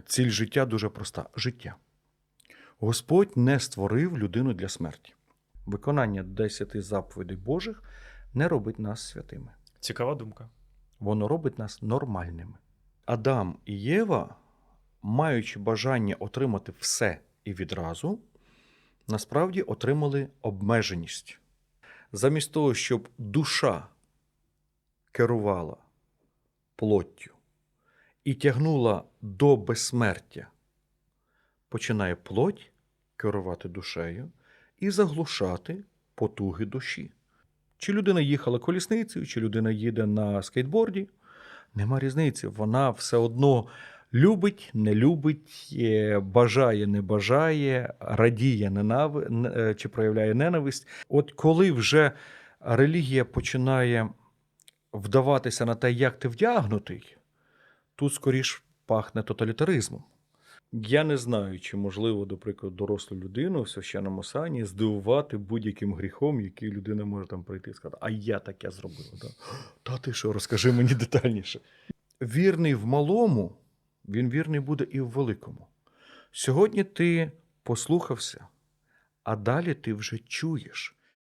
ціль життя дуже проста життя. Господь не створив людину для смерті. Виконання десяти заповідей Божих не робить нас святими. Цікава думка. Воно робить нас нормальними. Адам і Єва, маючи бажання отримати все і відразу, насправді отримали обмеженість. Замість того, щоб душа керувала плоттю і тягнула до безсмертя, починає плоть керувати душею і заглушати потуги душі. Чи людина їхала колісницею, чи людина їде на скейтборді, нема різниці. Вона все одно любить, не любить, е, бажає, не бажає, радіє ненави... е, чи проявляє ненависть. От коли вже релігія починає вдаватися на те, як ти вдягнутий, тут скоріш пахне тоталітаризмом. Я не знаю, чи можливо, до прикладу, дорослу людину в священному сані здивувати будь-яким гріхом, який людина може там прийти і сказати, а я таке зробив. Да? Та ти що, розкажи мені детальніше. Вірний в малому, він вірний буде і в великому. Сьогодні ти послухався, а далі ти вже чуєш,